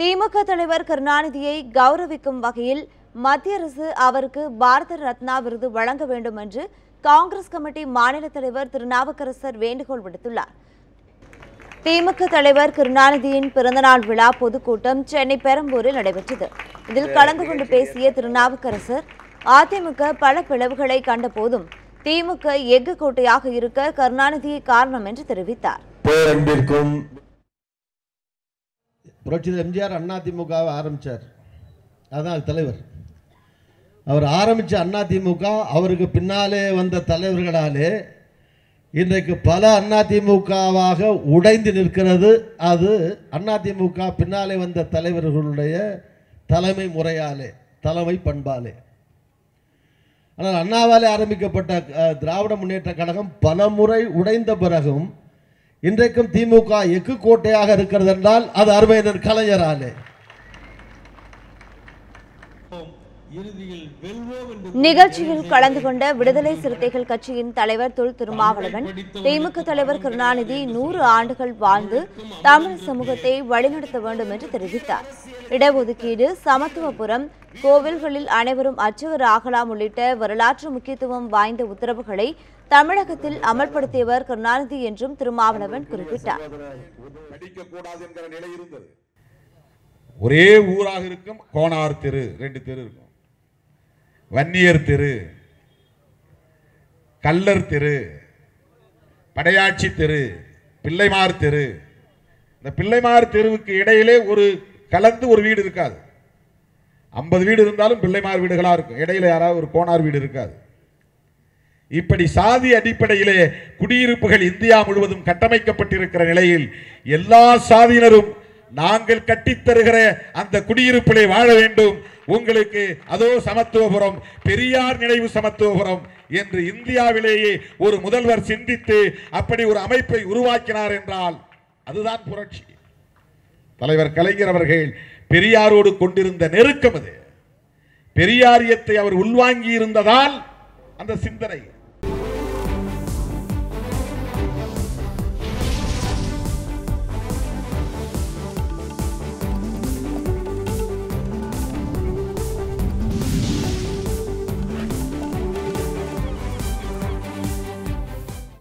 திமுக தலைவர் கருணாநிதியை கௌரவிக்கும் வகையில் மத்திய அரசு அவருக்கு பாரத ரத்னா விருது வழங்க வேண்டும் என்று காங்கிரஸ் கமிட்டி மாநில தலைவர் திருநாவுக்கரசர் வேண்டுகோள் விடுத்துள்ளார். திமுக தலைவர் கருணாநிதியின் பிறந்தநாள் விழா பொதுக்கூட்டம் சென்னை பெரம்பூரில் நடைபெற்றது. இதில் கலந்து கொண்டு பேசிய திருநாவுக்கரசர் அதிமுக பல பிளவுகளை கண்டபோதும் திமுக எஃகு கோட்டையாக இருக்க கருணாநிதியே காரணம் என்று தெரிவித்தார். புரட்சிதர் புரட்சி எம்ஜிஆர் அதிமுகவை ஆரம்பித்தார் அதுதான் அது தலைவர். அவர் ஆரம்பித்த அதிமுக அவருக்கு பின்னாலே வந்த தலைவர்களாலே இன்றைக்கு பல அதிமுகவாக உடைந்து நிற்கிறது. அது அதிமுக பின்னாலே வந்த தலைவர்களுடைய தலைமை முறையாலே தலைமை பண்பாலே. ஆனால் அண்ணாவாலே ஆரம்பிக்கப்பட்ட திராவிட முன்னேற்ற கழகம் பல முறை உடைந்த பிறகும் இன்றைக்கும் திமுக எக்கு கோட்டையாக இருக்கிறது என்றால் அது அருமையினர் கலைஞராலே. நிகழ்ச்சியில் கலந்து கொண்ட விடுதலை சிறுத்தைகள் கட்சியின் தலைவர் தொல் திருமாவளவன் திமுக தலைவர் கருணாநிதி நூறு ஆண்டுகள் வாழ்ந்து தமிழ் சமூகத்தை வழிநடத்த வேண்டும் என்று தெரிவித்தார். இடஒதுக்கீடு சமத்துவபுரம் கோவில்களில் அனைவரும் அர்ச்சகர் ஆகலாம் உள்ளிட்ட வரலாற்று முக்கியத்துவம் வாய்ந்த உத்தரவுகளை தமிழகத்தில் அமல்படுத்தியவர் கருணாநிதி என்றும் திருமாவளவன் குறிப்பிட்டார். ஒரே ஊராக இருக்கும் கோனார் தெரு ரெண்டு தெரு இருக்கும். வன்னியர் தெரு கல்லர் தெரு படையாட்சி தெரு பிள்ளைமார் தெரு. இந்த பிள்ளைமார் தெருவுக்கு இடையிலே ஒரு கலந்து ஒரு வீடு இருக்காது. ஐம்பது வீடு இருந்தாலும் பிள்ளைமார் வீடுகளா இருக்கும். இடையில யாராவது ஒரு கோனார் வீடு இருக்காது. இப்படி சாதி அடிப்படையிலே குடியிருப்புகள் இந்தியா முழுவதும் கட்டமைக்கப்பட்டிருக்கிற நிலையில் எல்லா சாதியினரும் நாங்கள் கட்டித்தருகிற அந்த குடியிருப்பிலே வாழ வேண்டும். உங்களுக்கு அதோ சமத்துவபுரம் பெரியார் நினைவு சமத்துவபுரம் என்று இந்தியாவிலேயே ஒரு முதல்வர் சிந்தித்து அப்படி ஒரு அமைப்பை உருவாக்கினார் என்றால் அதுதான் புரட்சி. தலைவர் கலைஞர் அவர்கள் பெரியாரோடு கொண்டிருந்த நெருக்கம் அது. பெரியாரியத்தை அவர் உள்வாங்கி இருந்ததால் அந்த சிந்தனை.